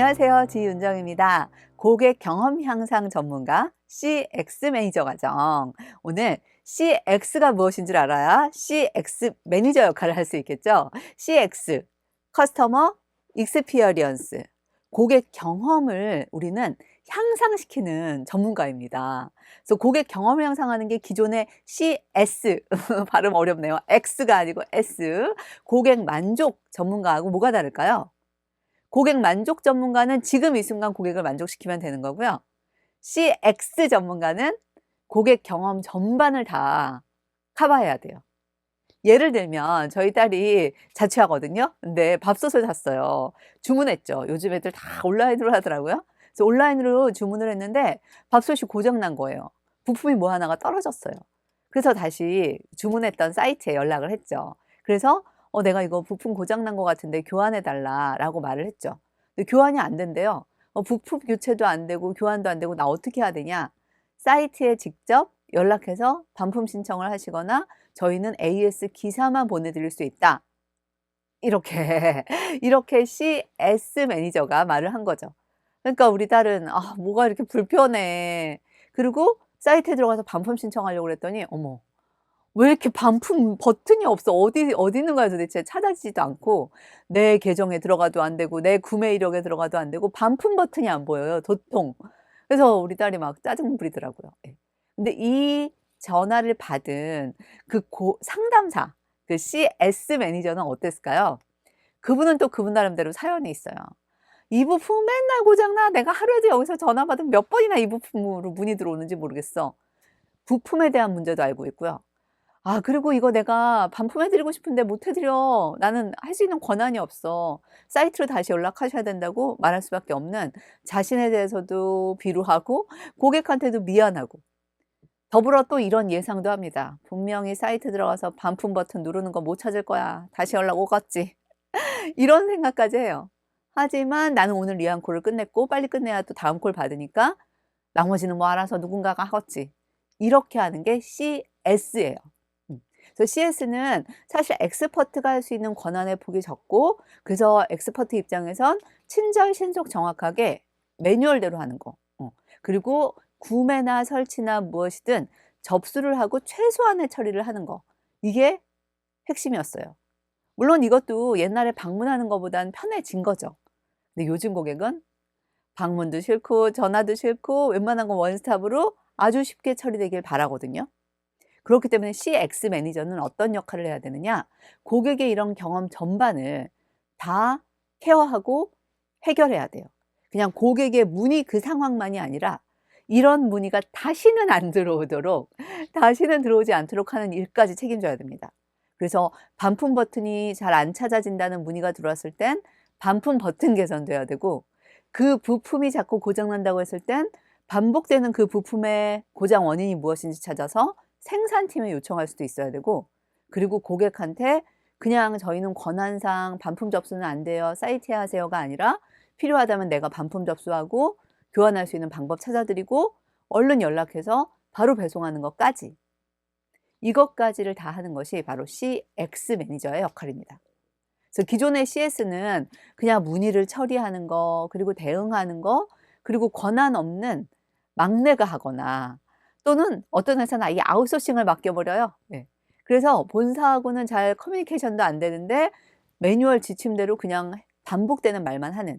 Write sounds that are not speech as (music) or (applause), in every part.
안녕하세요. 지윤정입니다. 고객 경험 향상 전문가 CX 매니저 과정. 오늘 CX가 무엇인 줄 알아야 CX 매니저 역할을 할 수 있겠죠? CX, 커스터머 익스피어리언스. 고객 경험을 우리는 향상시키는 전문가입니다. 그래서 고객 경험을 향상하는 게 기존의 CS, (laughs) 발음 어렵네요. X가 아니고 S, 고객 만족 전문가하고 뭐가 다를까요? 고객 만족 전문가는 지금 이 순간 고객을 만족시키면 되는 거고요. CX 전문가는 고객 경험 전반을 다 커버해야 돼요. 예를 들면 저희 딸이 자취하거든요. 근데 밥솥을 샀어요. 주문했죠. 요즘 애들 다 온라인으로 하더라고요. 그래서 온라인으로 주문을 했는데 밥솥이 고장난 거예요. 부품이 뭐 하나가 떨어졌어요. 그래서 다시 주문했던 사이트에 연락을 했죠. 그래서 어, 내가 이거 부품 고장난 것 같은데 교환해 달라라고 말을 했죠. 근데 교환이 안 된대요. 어, 부품 교체도 안 되고 교환도 안 되고 나 어떻게 해야 되냐? 사이트에 직접 연락해서 반품 신청을 하시거나 저희는 AS 기사만 보내드릴 수 있다. 이렇게 (laughs) 이렇게 CS 매니저가 말을 한 거죠. 그러니까 우리 딸은 아 뭐가 이렇게 불편해. 그리고 사이트에 들어가서 반품 신청하려고 그랬더니 어머 왜 이렇게 반품 버튼이 없어? 어디 어디 있는 거야 도대체 찾아지지도 않고 내 계정에 들어가도 안 되고 내 구매 이력에 들어가도 안 되고 반품 버튼이 안 보여요 도통. 그래서 우리 딸이 막 짜증 부리더라고요. 예. 근데 이 전화를 받은 그 고, 상담사 그 CS 매니저는 어땠을까요? 그분은 또 그분 나름대로 사연이 있어요. 이 부품 맨날 고장나. 내가 하루에도 여기서 전화 받으면 몇 번이나 이 부품으로 문의 들어오는지 모르겠어. 부품에 대한 문제도 알고 있고요. 아, 그리고 이거 내가 반품해드리고 싶은데 못해드려. 나는 할 수 있는 권한이 없어. 사이트로 다시 연락하셔야 된다고 말할 수밖에 없는 자신에 대해서도 비루하고 고객한테도 미안하고 더불어 또 이런 예상도 합니다. 분명히 사이트 들어가서 반품 버튼 누르는 거 못 찾을 거야. 다시 연락 오겠지. (laughs) 이런 생각까지 해요. 하지만 나는 오늘 리안 콜을 끝냈고 빨리 끝내야 또 다음 콜 받으니까 나머지는 뭐 알아서 누군가가 하겠지. 이렇게 하는 게 CS예요. 음. 그래서 CS는 사실 엑스퍼트가 할 수 있는 권한의 폭이 적고 그래서 엑스퍼트 입장에선 친절 신속 정확하게 매뉴얼대로 하는 거. 어. 그리고 구매나 설치나 무엇이든 접수를 하고 최소한의 처리를 하는 거. 이게 핵심이었어요. 물론 이것도 옛날에 방문하는 것보다는 편해진 거죠. 근데 요즘 고객은 방문도 싫고 전화도 싫고 웬만한 건 원스톱으로 아주 쉽게 처리되길 바라거든요. 그렇기 때문에 CX 매니저는 어떤 역할을 해야 되느냐? 고객의 이런 경험 전반을 다 케어하고 해결해야 돼요. 그냥 고객의 문의 그 상황만이 아니라 이런 문의가 다시는 안 들어오도록, 다시는 들어오지 않도록 하는 일까지 책임져야 됩니다. 그래서 반품 버튼이 잘 안 찾아진다는 문의가 들어왔을 땐 반품 버튼 개선돼야 되고 그 부품이 자꾸 고장난다고 했을 땐 반복되는 그 부품의 고장 원인이 무엇인지 찾아서 생산팀에 요청할 수도 있어야 되고 그리고 고객한테 그냥 저희는 권한상 반품 접수는 안 돼요. 사이트에 하세요가 아니라 필요하다면 내가 반품 접수하고 교환할 수 있는 방법 찾아드리고 얼른 연락해서 바로 배송하는 것까지 이것까지를 다 하는 것이 바로 CX 매니저의 역할입니다. 그래서 기존의 CS는 그냥 문의를 처리하는 거, 그리고 대응하는 거, 그리고 권한 없는 막내가 하거나 또는 어떤 회사는 아예 아웃소싱을 맡겨버려요. 네. 그래서 본사하고는 잘 커뮤니케이션도 안 되는데 매뉴얼 지침대로 그냥 반복되는 말만 하는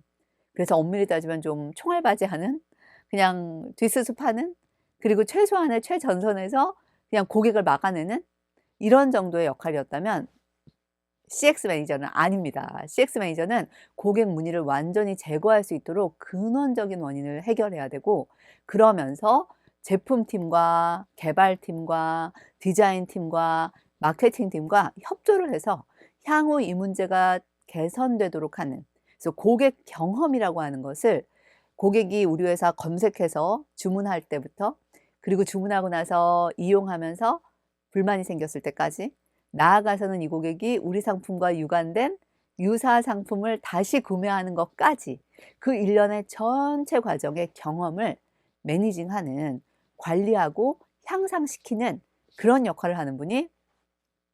그래서 엄밀히 따지면 좀 총알바지하는 그냥 뒷수습하는 그리고 최소한의 최전선에서 그냥 고객을 막아내는 이런 정도의 역할이었다면 CX 매니저는 아닙니다. CX 매니저는 고객 문의를 완전히 제거할 수 있도록 근원적인 원인을 해결해야 되고 그러면서 제품팀과 개발팀과 디자인팀과 마케팅팀과 협조를 해서 향후 이 문제가 개선되도록 하는 그래서 고객 경험이라고 하는 것을 고객이 우리 회사 검색해서 주문할 때부터 그리고 주문하고 나서 이용하면서 불만이 생겼을 때까지 나아가서는 이 고객이 우리 상품과 유관된 유사 상품을 다시 구매하는 것까지 그 일련의 전체 과정의 경험을 매니징하는 관리하고 향상시키는 그런 역할을 하는 분이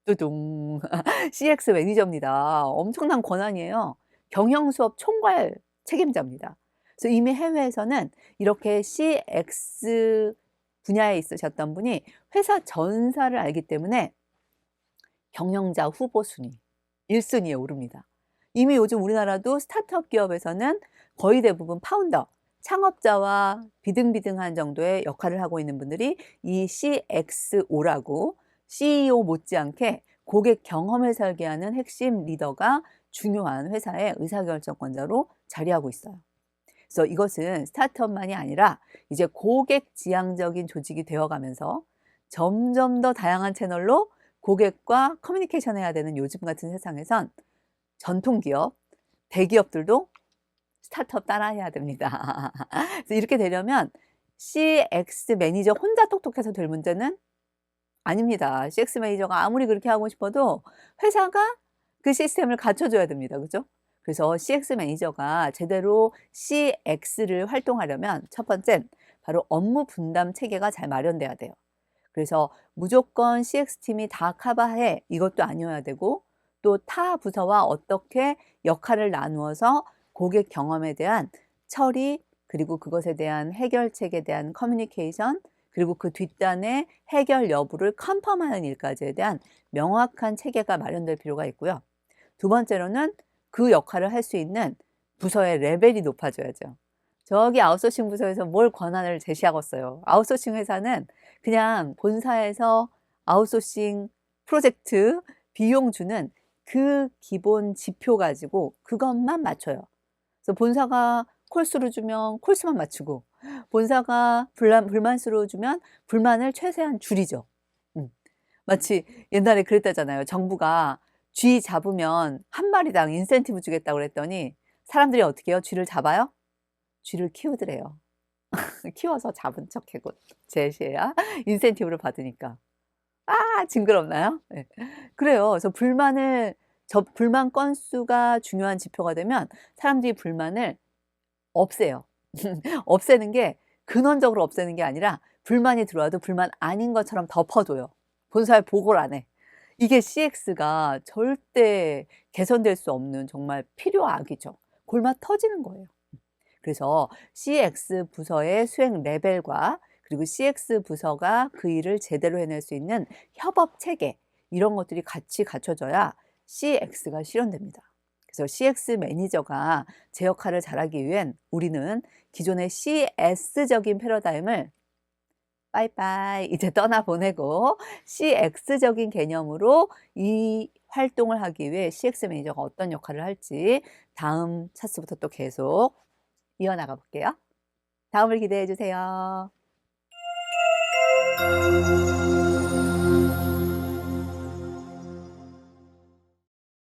뚜둥 (laughs) CX 매니저입니다. 엄청난 권한이에요. 경영 수업 총괄 책임자입니다. 그래서 이미 해외에서는 이렇게 CX 분야에 있으셨던 분이 회사 전사를 알기 때문에 경영자 후보 순위 1순위에 오릅니다. 이미 요즘 우리나라도 스타트업 기업에서는 거의 대부분 파운더, 창업자와 비등비등한 정도의 역할을 하고 있는 분들이 이 CXO라고 CEO 못지않게 고객 경험을 설계하는 핵심 리더가 중요한 회사의 의사결정권자로 자리하고 있어요. 그래서 이것은 스타트업만이 아니라 이제 고객 지향적인 조직이 되어가면서 점점 더 다양한 채널로 고객과 커뮤니케이션 해야 되는 요즘 같은 세상에선 전통 기업, 대기업들도 스타트업 따라해야 됩니다. (laughs) 이렇게 되려면 CX 매니저 혼자 똑똑해서 될 문제는 아닙니다. CX 매니저가 아무리 그렇게 하고 싶어도 회사가 그 시스템을 갖춰줘야 됩니다. 그죠? 그래서 CX 매니저가 제대로 CX를 활동하려면 첫 번째 바로 업무 분담 체계가 잘 마련돼야 돼요. 그래서 무조건 CX팀이 다 커버해 이것도 아니어야 되고 또 타 부서와 어떻게 역할을 나누어서 고객 경험에 대한 처리 그리고 그것에 대한 해결책에 대한 커뮤니케이션 그리고 그 뒷단의 해결 여부를 컨펌하는 일까지에 대한 명확한 체계가 마련될 필요가 있고요. 두 번째로는 그 역할을 할 수 있는 부서의 레벨이 높아져야죠. 저기 아웃소싱 부서에서 뭘 권한을 제시하겠어요. 아웃소싱 회사는 그냥 본사에서 아웃소싱 프로젝트 비용 주는 그 기본 지표 가지고 그것만 맞춰요. 그래서 본사가 콜수를 주면 콜수만 맞추고 본사가 불만, 불만수로 주면 불만을 최대한 줄이죠. 음. 마치 옛날에 그랬다잖아요. 정부가 쥐 잡으면 한 마리당 인센티브 주겠다고 그랬더니 사람들이 어떻게 해요? 쥐를 잡아요? 쥐를 키우더래요. (laughs) 키워서 잡은 척 해고 제시해야 인센티브를 받으니까. 아, 징그럽나요? 네. 그래요. 그래서 불만을, 저 불만 건수가 중요한 지표가 되면 사람들이 불만을 없애요. (laughs) 없애는 게 근원적으로 없애는 게 아니라 불만이 들어와도 불만 아닌 것처럼 덮어둬요. 본사에 보고를 안 해. 이게 CX가 절대 개선될 수 없는 정말 필요악이죠. 골마 터지는 거예요. 그래서 CX 부서의 수행 레벨과 그리고 CX 부서가 그 일을 제대로 해낼 수 있는 협업 체계 이런 것들이 같이 갖춰져야 CX가 실현됩니다. 그래서 CX 매니저가 제 역할을 잘하기 위한 우리는 기존의 CS적인 패러다임을 빠이빠이 이제 떠나보내고 CX적인 개념으로 이 활동을 하기 위해 CX 매니저가 어떤 역할을 할지 다음 차수부터 또 계속 이어나가 볼게요. 다음을 기대해 주세요.